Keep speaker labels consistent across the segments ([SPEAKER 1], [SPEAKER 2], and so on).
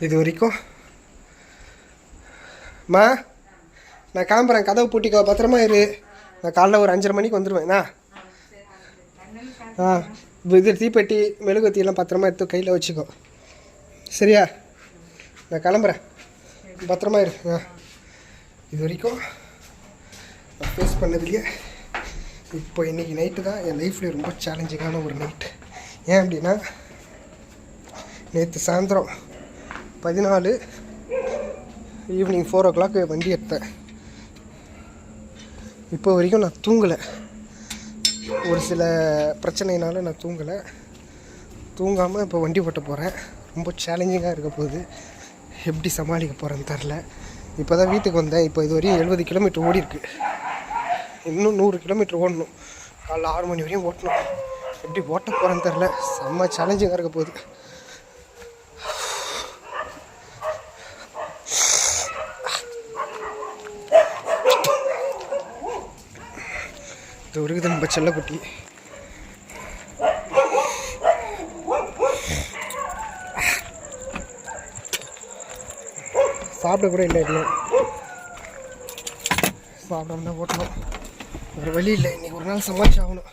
[SPEAKER 1] இது வரைக்கும். மா நான் கிளம்புறேன். கதவு பூட்டிக்கோ பத்திரமா இரு. நான் காலைல ஒரு அஞ்சரை மணிக்கு வந்துடுவேன் ஆ இது தீப்பெட்டி மெழுகுவத்தியெல்லாம் பத்திரமா எடுத்து கையில் வச்சுக்கோ. சரியா? நான் கிளம்புறேன். பத்திரமா இரு. ஆ. இது வரைக்கும் நான் ஃபேஸ் பண்ணதுலையே இப்போ இன்றைக்கி நைட்டு தான். என் லைஃப்பில் ரொம்ப சேலஞ்சிங்கான ஒரு நைட்டு ஏன் அப்படின்னா நேற்று சாயந்தரம் பதினாலு. ஈவினிங் ஃபோர் ஓ கிளாக் வண்டி எடுத்தேன். இப்போ வரைக்கும் நான் தூங்கலை. ஒரு சில பிரச்சனைனால நான் தூங்கலை. தூங்காமல் இப்போ வண்டி ஓட்ட போகிறேன் ரொம்ப சேலஞ்சிங்காக இருக்க போகுது. எப்படி சமாளிக்க போகிறேன்னு தெரில இப்போ தான் வீட்டுக்கு வந்தேன். இப்போ இது வரையும் எழுபது கிலோமீட்டர் ஓடி இருக்கு. இன்னும் நூறு கிலோமீட்டர் ஓடணும். காலைல ஆறு மணி வரையும் ஓட்டணும். எப்படி ஓட்ட போகிறேன்னு தெரில செம்ம சேலஞ்சிங்காக இருக்க போகுது. இது இருக்குது நம்ம செல்லக்குட்டி. சாப்பிட கூட இல்லை இன்னும். சாப்பிடாம தான் ஓட்டணும் ஒரு வழி இல்லை. இன்னைக்கு ஒரு நாள் சமாளிச்சு ஆகணும்.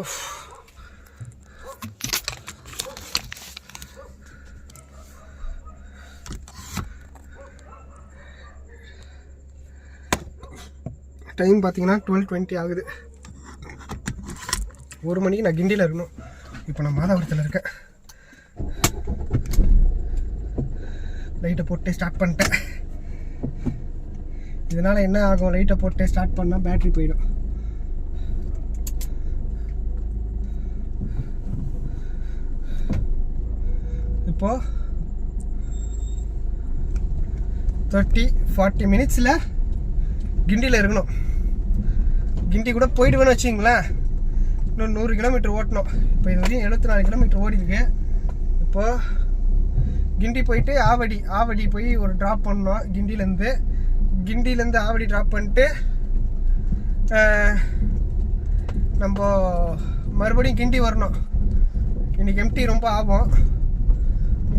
[SPEAKER 1] உஃப். டைம் பார்த்தீங்கன்னா டுவெல் டுவெண்ட்டி ஆகுது. ஒரு மணிக்கு நான் கிண்டியில் இருக்கணும். இப்போ நான் மாதாபுரத்தில் இருக்கேன். லைட்டை போட்டு ஸ்டார்ட் பண்ணிட்டேன். இதனால் என்ன ஆகும்? லைட்டை போட்டு ஸ்டார்ட் பண்ணால் பேட்ரி போயிடும். இப்போ தேர்ட்டி ஃபார்ட்டி மினிட்ஸில் கிண்டியில் இருக்கணும். கிண்டி கூட போயிடுவேன்னு வச்சிங்களேன் இன்னும் நூறு கிலோமீட்டர் ஓட்டணும். இப்போ இது வரையும் எழுபத்தி நாலு கிலோமீட்டர் ஓடிருக்கு இப்போது கிண்டி போயிட்டு ஆவடி ஆவடி போய் ஒரு ட்ராப் பண்ணோம் கிண்டிலேருந்து கிண்டிலேருந்து ஆவடி ட்ராப் பண்ணிட்டு நம்ம மறுபடியும் கிண்டி வரணும். இன்றைக்கி எம்டி ரொம்ப ஆகும்.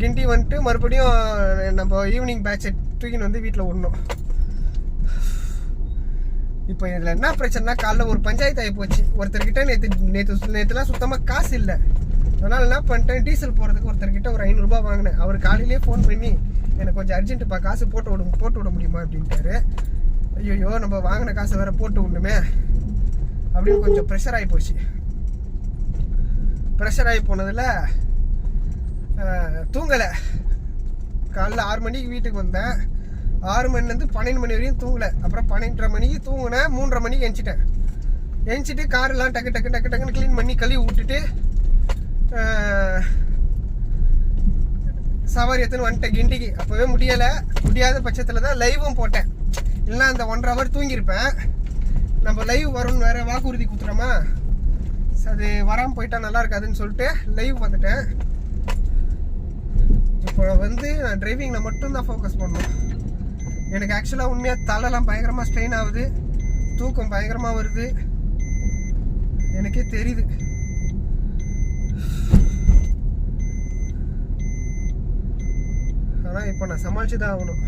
[SPEAKER 1] கிண்டி வந்துட்டு மறுபடியும் நம்ம ஈவினிங் பேட்சை தூக்கின்னு வந்து வீட்டில் விடணும். இப்போ இதில் என்ன பிரச்சனைனா காலைல ஒரு பஞ்சாயத்து ஆகி போச்சு. ஒருத்தர்கிட்ட நேற்று நேற்று நேற்றுலாம் சுத்தமாக காசு இல்லை. அதனால் என்ன பண்ணிட்டேன் டீசல் போகிறதுக்கு ஒருத்தர்கிட்ட ஒரு ஐநூறுரூபா வாங்கினேன். அவர் காலையிலேயே ஃபோன் பண்ணி எனக்கு கொஞ்சம் அர்ஜென்ட்டுப்பா காசு போட்டு விடும் போட்டு விட முடியுமா? அப்படின்ட்டாரு. ஐயோ நம்ம வாங்கின காசை வேற போட்டு விடணுமே. அப்படின்னு கொஞ்சம் ப்ரெஷர் ஆகி போச்சு. ப்ரெஷர் ஆகி போனதில் தூங்கலை. காலைல ஆறு மணிக்கு வீட்டுக்கு வந்தேன். ஆறு மணிலேருந்து பன்னெண்டு மணி வரையும் தூங்கலை. அப்புறம் பன்னெண்டரை மணிக்கு தூங்கினேன் மூன்றரை மணிக்கு எழுச்சிட்டேன் எழுச்சிட்டு காரெல்லாம் டக்கு டக்கு டக்கு டக்குன்னு க்ளீன் பண்ணி கழுவி விட்டுட்டு சவாரி எடுத்துன்னு வந்துட்டேன் கிண்டிக்கு. அப்போவே முடியலை. முடியாத பட்சத்தில் தான் லைவும் போட்டேன். இல்லைன்னா அந்த ஒன்றரை ஹவர் தூங்கியிருப்பேன். நம்ம லைவ் வரும்னு வேறு வாக்குறுதி கொடுத்துட்டோமா? அது வராமல் போயிட்டா நல்லா இருக்காதுன்னு சொல்லிட்டு லைவ் வந்துட்டேன். இப்போ வந்து நான் டிரைவிங்கில் மட்டும்தான் ஃபோக்கஸ் பண்ணுவேன் எனக்கு ஆக்சுவலாக உண்மையாக தலைலாம் பயங்கரமாக ஸ்ட்ரெயின் ஆகுது. தூக்கம் பயங்கரமாக வருது. எனக்கே தெரியுது. ஆனால் இப்போ நான் சமாளிச்சு தான் ஆகணும்.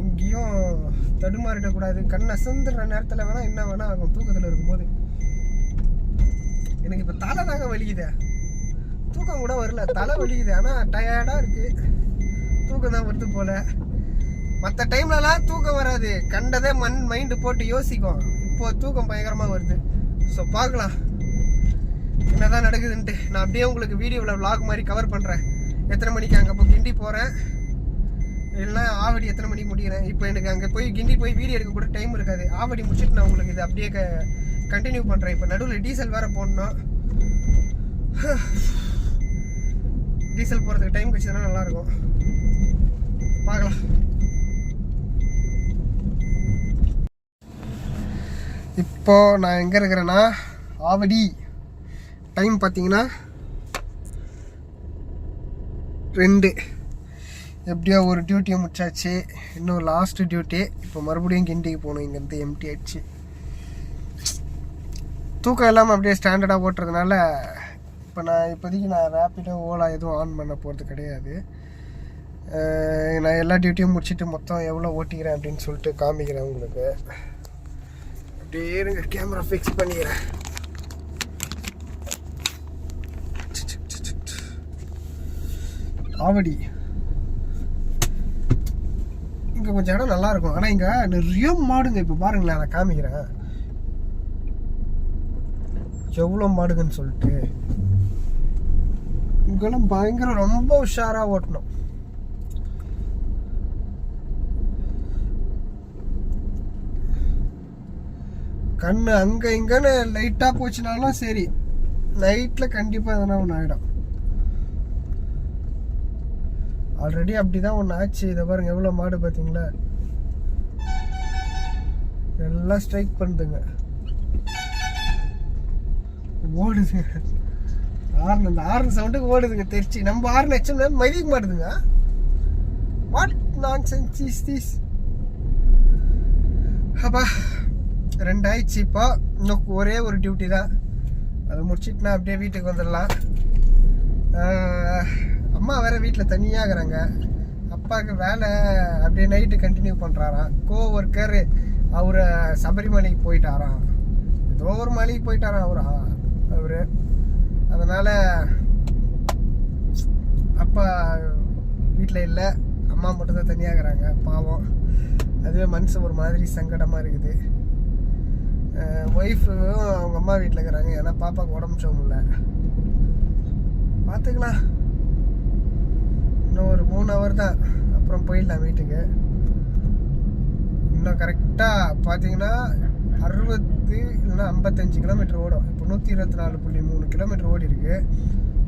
[SPEAKER 1] எங்கேயும் தடுமாறிடக்கூடாது. கண் அசந்துடுற நேரத்தில் வேணால் என்ன வேணால் ஆகும். தூக்கத்தில் இருக்கும்போது. எனக்கு இப்போ தலை தாங்க வலிக்குதே. தூக்கம் கூட வரல. தலை வலிக்குது. ஆனால் டயர்டாக இருக்குது தூக்கம் தான் வருது போல. மற்ற டைம்லலாம் தூக்கம் வராது. கண்டதே மண் மைண்டு போட்டு யோசிக்கும் இப்போ தூக்கம் பயங்கரமாக வருது. ஸோ பார்க்கலாம். என்னதான் நடக்குதுன்ட்டு. நான் அப்படியே உங்களுக்கு வீடியோவில் vlog மாதிரி கவர் பண்ணுறேன் எத்தனை மணிக்கு அங்கே போய் கிண்டி போகிறேன் இல்லைன்னா ஆவடி எத்தனை மணிக்கு முடிகிறேன்? இப்போ எனக்கு அங்கே போய் கிண்டி போய் வீடியோ எடுக்க கூட டைம் இருக்காது. ஆவடி முடிச்சுட்டு நான் உங்களுக்கு இது அப்படியே கண்டினியூ பண்ணுறேன் இப்போ நடுவில் டீசல் வேறு போடணும். டீசல் போகிறதுக்கு டைம் கழிச்சதுன்னா நல்லாயிருக்கும் பார்க்கலாம். இப்போது நான் எங்கே இருக்கிறேன்னா ஆவடி. டைம் பார்த்தீங்கன்னா ரெண்டு. எப்படியோ ஒரு டியூட்டியை முடிச்சாச்சு. இன்னும் லாஸ்ட்டு டியூட்டி இப்போ மறுபடியும் கிண்டிக்கு போகணும். இங்கேருந்து எம்டி ஆச்சு தூக்கம் இல்லாமல் அப்படியே ஸ்டாண்டர்டாக ஓட்டுறதுனால இப்போ நான் இப்போதைக்கு நான் ரேப்பிடோ ஓலா எதுவும் ஆன் பண்ண போகிறது கிடையாது. நான் எல்லா டியூட்டியும் முடிச்சுட்டு மொத்தம் எவ்வளோ ஓட்டிக்கிறேன் அப்படின்னு சொல்லிட்டு காமிக்கிறேன் உங்களுக்கு. அப்படியே இருங்க கேமரா ஃபிக்ஸ் பண்ணிக்கிறேன். ஆவடி இங்கே கொஞ்சம் இடம் நல்லா இருக்கும். ஆனால் இங்கே நிறைய மாடுங்க இப்போ பாருங்களேன் நான் காமிக்கிறேன். எவ்வளோ மாடுங்கன்னு சொல்லிட்டு. இங்கெல்லாம் பயங்கர ரொம்ப உஷாராக ஓட்டணும். கண் அங்கே இங்கேன்னு லைட்டாக போச்சுனாலும் சரி நைட்டில் கண்டிப்பாக எதனா ஒன்று ஆகிடும் ஆல்ரெடி அப்படி தான் ஒன்று ஆச்சு. இதை பாருங்க எவ்வளோ மாடு பார்த்தீங்களா எல்லாம் ஸ்ட்ரைக் பண்ணுதுங்க ஓடுதுங்க ஆர்ன் அந்த ஆர்ன் சவுண்டுக்கு ஓடுதுங்க தெரிச்சு. நம்ம ஆர்ன் வச்சோம்னா மதிக்க மாட்டுதுங்க. வாட் நான் சென்ஸ் தீஸ் அப்பா. ரெண்டு ஆயிடுச்சு இப்போ. இன்னும் ஒரே ஒரு டியூட்டி தான். அதை முடிச்சுட்டு நான் அப்படியே வீட்டுக்கு வந்துடலாம். அம்மா வேறு வீட்டில் தனியாக இருக்கிறாங்க அப்பாவுக்கு வேலை அப்படியே நைட்டு கண்டினியூ பண்ணுறாராம் கோ ஒர்க்கர் அவரை சபரிமலைக்கு போயிட்டாராம். ஏதோ ஒரு மலைக்கு போயிட்டாராம் அவர் அவர். அதனால் அப்பா வீட்டில் இல்லை. அம்மா மட்டும்தான் தனியாகிறாங்க. தனியாக இருக்கிறாங்க பாவம். அதுவே மனசு ஒரு மாதிரி சங்கடமாக இருக்குது. ஒய்ஃபும் அவங்க அம்மா வீட்டில் இருக்கிறாங்க. ஏன்னா பாப்பாவுக்கு உடம்பு சோமில்ல பார்த்துக்கலாம் இன்னும் ஒரு மூணு ஹவர் தான். அப்புறம் போயிடலாம் வீட்டுக்கு. இன்னும் கரெக்டாக பார்த்தீங்கன்னா அறுபது இல்லைன்னா ஐம்பத்தஞ்சு கிலோமீட்டர் ஓடும். இப்போ நூற்றி இருபத்தி நாலு புள்ளி மூணு கிலோமீட்டர் ஓடி இருக்கு.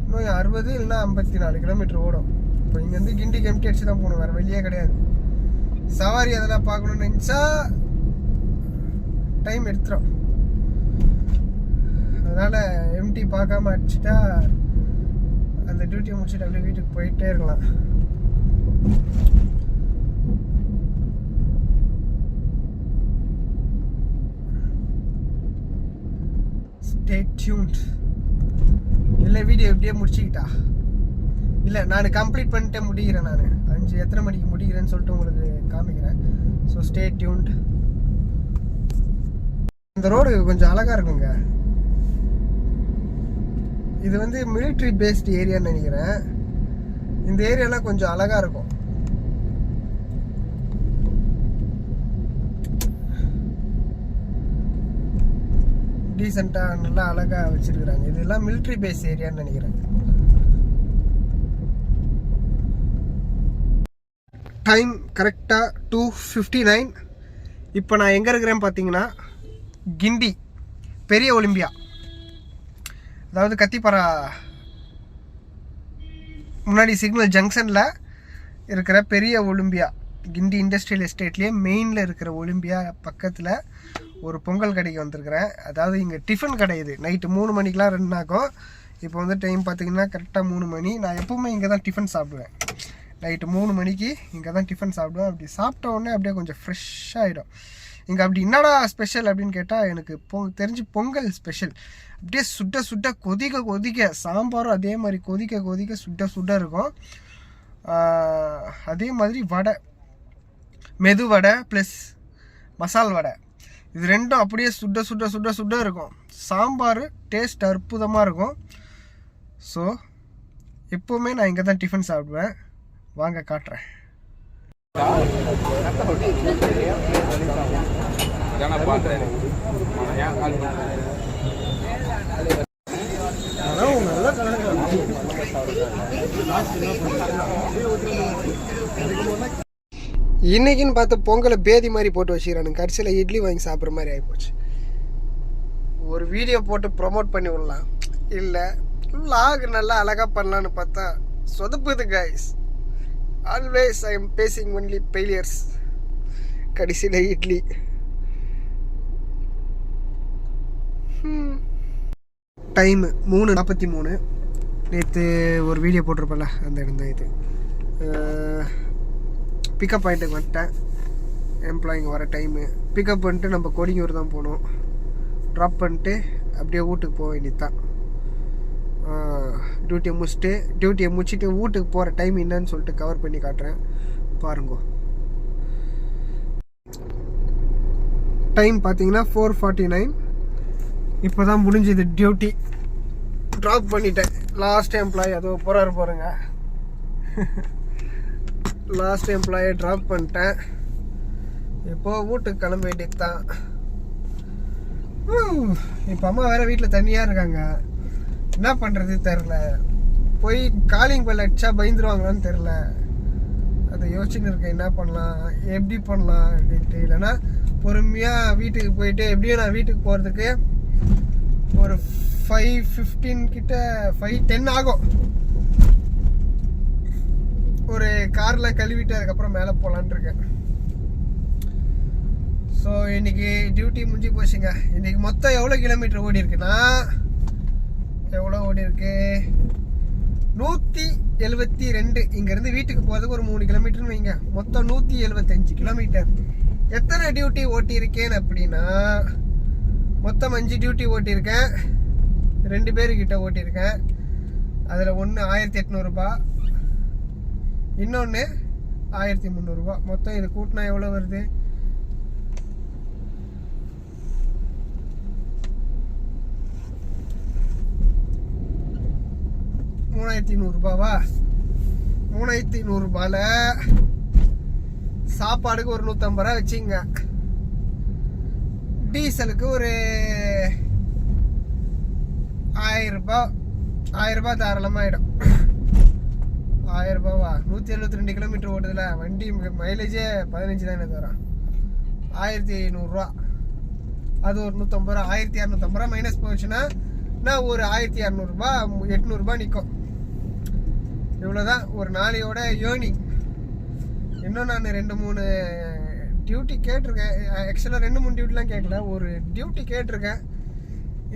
[SPEAKER 1] இன்னும் அறுபது இல்லைன்னா ஐம்பத்தி நாலு கிலோமீட்டர் ஓடும். இப்போ இங்கேருந்து கிண்டி கெம்டி அடிச்சு தான் போகணும். வேறு வெளியே கிடையாது. சவாரி அதெல்லாம் பார்க்கணுன்னு நினச்சா டைம் எடுத்துரும். அதனால் எம்டி பார்க்காம அடிச்சுட்டா அந்த டியூட்டியை முடிச்சுட்டு அப்படியே வீட்டுக்கு போயிட்டே இருக்கலாம். ஸ்டே டியூன்ட் இல்லை வீடியோ இப்படியே முடிச்சுக்கிட்டா? இல்லை நான் கம்ப்ளீட் பண்ணிட்டே முடிகிறேன் நான். அஞ்சு எத்தனை மணிக்கு முடிக்கிறேன்னு சொல்லிட்டு உங்களுக்கு காமிக்கிறேன். ஸோ ஸ்டே டியூன்ட் இந்த ரோடு கொஞ்சம் அழகா இருக்குங்க. இது வந்து மிலிட்ரி பேஸ்ட் ஏரியான்னு நினைக்கிறேன். இந்த ஏரியாலாம் கொஞ்சம் அழகா இருக்கும். டீசெண்டாக நல்லா அழகா வச்சிருக்கிறாங்க. இதெல்லாம் மிலிட்ரி பேஸ் ஏரியான்னு நினைக்கிறேன். டைம் கரெக்டாக டூ ஃபிஃப்டி நைன் இப்போ நான் எங்கே இருக்கிறேன்னு பார்த்தீங்கன்னா கிண்டி பெரிய ஒலிம்பியா. அதாவது கத்திப்பாரா முன்னாடி சிக்னல் ஜங்ஷனில் இருக்கிற பெரிய ஒலிம்பியா. கிண்டி இண்டஸ்ட்ரியல் எஸ்டேட்லேயே மெயினில் இருக்கிற ஒலிம்பியா பக்கத்தில் ஒரு பொங்கல் கடைக்கு வந்திருக்கிறேன். அதாவது இங்கே டிஃபன் கடை இது. நைட்டு மூணு மணிக்கெலாம் ரன் ஆகும். இப்போ வந்து டைம் பார்த்தீங்கன்னா கரெக்டாக மூணு மணி. நான் எப்போவுமே இங்கே தான் டிஃபன் சாப்பிடுவேன். நைட்டு மூணு மணிக்கு இங்கே தான் டிஃபன் சாப்பிடுவேன். அப்படி சாப்பிட்ட உடனே அப்படியே கொஞ்சம் ஃப்ரெஷ்ஷாகிடும் இங்கே அப்படி என்னடா ஸ்பெஷல் அப்படின்னு கேட்டால் எனக்கு பொ தெரிஞ்சு பொங்கல் ஸ்பெஷல் அப்படியே சுட்ட சுட்ட கொதிக்க கொதிக்க சாம்பாரும் அதே மாதிரி கொதிக்க கொதிக்க சுட்ட சுட்ட இருக்கும். அதே மாதிரி வடை. மெது வடை ப்ளஸ் மசால் வடை. இது ரெண்டும் அப்படியே சுட்ட சுட்ட சுட சுட இருக்கும். சாம்பார் டேஸ்ட் அற்புதமாக இருக்கும். ஸோ எப்போவுமே நான் இங்கே தான் டிஃபன் சாப்பிடுவேன். வாங்க காட்டுறேன். இன்னைக்குன்னு பார்த்து பொங்கலை பேதி மாதிரி போட்டு வச்சுக்கிறானுங்க. கடைசியில் இட்லி வாங்கி சாப்பிட்ற மாதிரி ஆகிப்போச்சு ஒரு வீடியோ போட்டு ப்ரோமோட் பண்ணி விடலாம். இல்லை லாக் நல்லா அழகாக பண்ணலான்னு பார்த்தா சொதப்புது guys always I am facing only failures கடைசியில் இட்லி. Hmm. டைமு மூணு நாற்பத்தி மூணு. நேற்று ஒரு வீடியோ போட்டிருப்பேன்ல அந்த இடம் தான் இது பிக்கப் பாயிண்ட்டுக்கு வந்துட்டேன். எம்ப்ளாயிங்க வர டைமு பிக்கப் பண்ணிட்டு நம்ம கொடிங்கூர் தான் போகணும் ட்ராப் பண்ணிட்டு அப்படியே வீட்டுக்கு போக வேண்டியது தான் டியூட்டியை முடிச்சுட்டு டியூட்டியை முடிச்சுட்டு வீட்டுக்கு போகிற டைம் என்னன்னு சொல்லிட்டு கவர் பண்ணி காட்டுறேன். பாருங்க. டைம் பார்த்தீங்கன்னா ஃபோர் ஃபார்ட்டி நைன் இப்போ தான் முடிஞ்சது டியூட்டி ட்ராப் பண்ணிட்டேன். லாஸ்ட் எம்ப்ளாயி அதோ போகிறாரு பாருங்க. லாஸ்ட் எம்ப்ளாயை ட்ராப் பண்ணிட்டேன். இப்போ வீட்டுக்கு கிளம்ப வேண்டியது தான் இப்போ அம்மா வேறு வீட்டில் தனியாக இருக்காங்க. என்ன பண்ணுறது தெரில போய் காலிங் பெல் அடிச்சா பயந்துருவாங்களான்னு தெரில அதை யோசிச்சுன்னு இருக்கேன் என்ன பண்ணலாம் எப்படி பண்ணலாம் அப்படின்ட்டு இல்லைன்னா பொறுமையாக வீட்டுக்கு போயிட்டு எப்படியும் நான் வீட்டுக்கு போகிறதுக்கு ஒரு ஃபைவ் ஃபிஃப்டீன் கிட்ட ஃபைவ் டென் ஆகும். ஒரு காரில் கழுவிட்டு அதுக்கப்புறம் மேலே போகலான் இருக்கேன். ஸோ இன்னைக்கு டியூட்டி முடிஞ்சு போச்சுங்க. இன்னைக்கு மொத்தம் எவ்வளோ கிலோமீட்டர் ஓடி இருக்குன்னா எவ்வளோ ஓடி இருக்கு? நூற்றி எழுபத்தி ரெண்டு. இங்கேருந்து வீட்டுக்கு போகிறதுக்கு ஒரு மூணு கிலோமீட்டர்னு வைங்க. மொத்தம் நூற்றி எழுபத்தஞ்சு கிலோமீட்டர். எத்தனை டியூட்டி ஓட்டியிருக்கேன் அப்படின்னா மொத்தம் அஞ்சு டியூட்டி ஓட்டியிருக்கேன். ரெண்டு பேருக்கிட்ட ஓட்டியிருக்கேன். அதில் ஒன்று ஆயிரத்தி எட்நூறுபா. இன்னொன்று ஆயிரத்தி முந்நூறுரூபா மொத்தம் இது கூட்டினா எவ்வளோ வருது? மூணாயிரத்தி நூறுரூபாவா மூணாயிரத்தி நூறுரூபாவில் சாப்பாடுக்கு ஒரு நூற்றம்பது ரூபா வச்சுங்க. டீசலுக்கு ஒரு ஆயிரரூபா ஆயிரரூபா ஆயிரம் ரூபாய் தாராளமாகிடும் ஆயிரரூபாவா நூற்றி எழுபத்தி ரெண்டு கிலோமீட்டர் ஓட்டுதில் வண்டி மைலேஜே பதினஞ்சு தானே தரும் ஆயிரத்தி ஐநூறுரூவா அது ஒரு நூற்றம்பது ரூபா. ஆயிரத்தி இரநூத்தம்பது ரூபா மைனஸ் போச்சுன்னா நான் ஒரு ஆயிரத்தி இரநூறுபா எட்நூறுபா நிற்கும் இவ்வளோதான் ஒரு நாளையோட ஏர்னிங் இன்னும் நான் ரெண்டு மூணு டியூட்டி கேட்டிருக்கேன். ஆக்சுவலாக ரெண்டு மூணு டியூட்டிலாம் கேட்கல. ஒரு டியூட்டி கேட்டிருக்கேன்.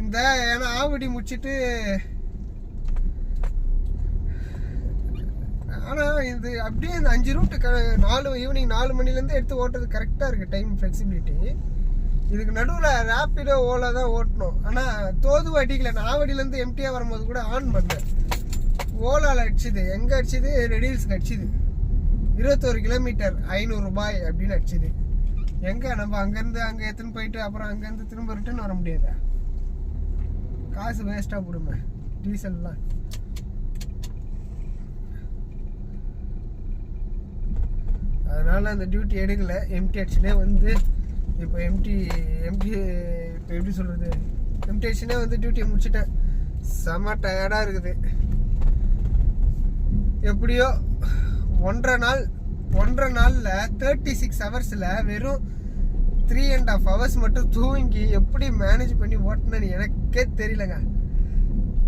[SPEAKER 1] இந்த ஏன்னா ஆவடி முடிச்சிட்டு ஆனால் இது அப்படியே இந்த அஞ்சு ரூட்டு க நாலு ஈவினிங் நாலு மணிலேருந்து எடுத்து ஓட்டுறது கரெக்டாக இருக்குது டைம் ஃப்ளெக்சிபிலிட்டி இதுக்கு நடுவில் ரேப்பிடோ ஓலா தான் ஓட்டணும். ஆனால் தோது அடிக்கல. நான் ஆவடியிலேருந்து எம்டியாக வரும்போது கூட ஆன் பண்ணேன். ஓலாவில் அடிச்சுது. எங்கே அடிச்சுது? ரெடில்ஸ்க்கு அடிச்சுது. இருபத்தோரு கிலோமீட்டர் ஐநூறு ரூபாய் அப்படின்னு அடிச்சுது. எங்கே? நம்ம அங்கேருந்து அங்கே எடுத்துன்னு போயிட்டு அப்புறம் அங்கேருந்து திரும்ப ரிட்டர்ன் வர முடியாதா? காசு வேஸ்ட்டாக போடுமே. டீசல்லாம் அதனால் அந்த டியூட்டி எடுக்கலை. எம்டி அடிச்சுனே வந்து இப்போ எம்டி எம்டி இப்போ எப்படி சொல்கிறது எம்டி அடிச்சுனே வந்து டியூட்டியை முடிச்சுட்டேன். செம டயர்டாக இருக்குது. எப்படியோ ஒன்றரை நாள் ஒன்றரை நாளில் தேர்ட்டி சிக்ஸ் ஹவர்ஸில் வெறும் த்ரீ அண்ட் ஆஃப் ஹவர்ஸ் மட்டும் தூங்கி எப்படி மேனேஜ் பண்ணி ஓட்டினேன்னு எனக்கே தெரியலங்க.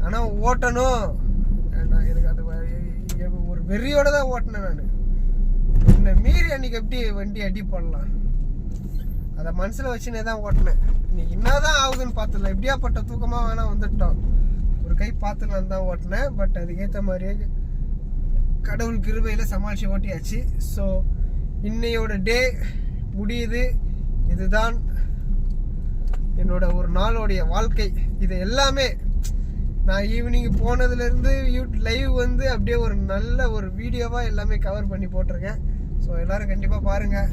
[SPEAKER 1] ஆனால் ஓட்டணும். நான் எனக்கு அது ஒரு வெறியோட தான் ஓட்டினேன் நான். என்னை மீறி அன்னைக்கு எப்படி வண்டி அடி போடலாம்? அதை மனசில் வச்சுனே தான் ஓட்டினேன். இன்னைக்கு என்னதான் ஆகுதுன்னு பார்த்துல. எப்படியாப்பட்ட தூக்கமாக வேணால் வந்துட்டோம். ஒரு கை பார்த்துலாம் தான் ஓட்டினேன். பட் அதுக்கேற்ற மாதிரியே கடவுள் கிருபையில் சமாளித்து ஓட்டியாச்சு. ஸோ இன்னையோட டே முடியுது. இதுதான் என்னோட ஒரு நாளோடைய வாழ்க்கை. இது எல்லாமே நான் ஈவினிங் போனதுலேருந்து யூ லைவ் வந்து அப்படியே ஒரு நல்ல ஒரு வீடியோவாக எல்லாமே கவர் பண்ணி போட்டிருக்கேன். ஸோ எல்லோரும் கண்டிப்பாக பாருங்கள்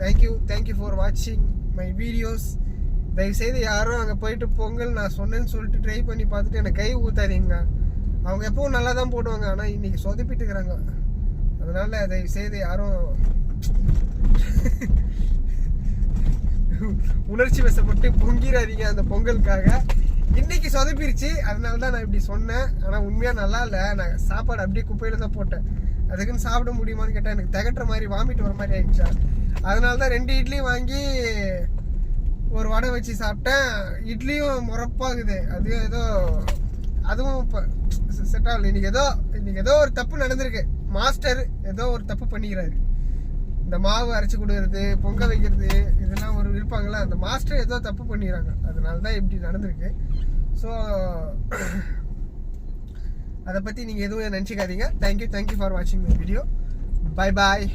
[SPEAKER 1] thank you thank you for வாட்சிங் மை வீடியோஸ் தயவுசெய்து யாரும் அங்கே போயிட்டு பொங்கல் நான் சொன்னேன்னு சொல்லிட்டு ட்ரை பண்ணி பார்த்துட்டு எனக்கு கை ஊத்தாதீங்க. அவங்க எப்பவும் நல்லா தான் போடுவாங்க ஆனால் இன்னைக்கு சொதப்பிட்டு இருக்கிறாங்க அதனால தயவுசெய்து யாரும் உணர்ச்சி வசப்பட்டு பொங்கிடாதீங்க அந்த பொங்கலுக்காக. இன்னைக்கு சொதப்பிருச்சு அதனால தான் நான் இப்படி சொன்னேன். ஆனால் உண்மையாக நல்லா இல்லை நான் சாப்பாடு அப்படியே குப்பையில் தான் போட்டேன். அதுக்குன்னு சாப்பிட முடியுமான்னு கேட்டால் எனக்கு திகட்டுற மாதிரி வாமிட் வர மாதிரி ஆயிடுச்சா. அதனால தான் ரெண்டு இட்லி வாங்கி ஒரு வடை வச்சு சாப்பிட்டேன். இட்லியும் முறப்பாகுது. அது ஏதோ அதுவும் இப்போ செட் ஆகல. இன்னைக்கு ஏதோ இன்னைக்கு ஏதோ ஒரு தப்பு நடந்திருக்கு. மாஸ்டர் ஏதோ ஒரு தப்பு பண்ணிக்கிறாரு. இந்த மாவு அரைச்சி கொடுக்கறது பொங்க வைக்கிறது இதெல்லாம் ஒரு இருப்பாங்கல்ல அந்த மாஸ்டர் ஏதோ தப்பு பண்ணிடுறாங்க அதனால தான் இப்படி நடந்திருக்கு. ஸோ அதை பற்றி நீங்கள் எதுவும் நினச்சிக்காதீங்க. Thank you thank you for வாட்சிங் மை வீடியோ பை பாய்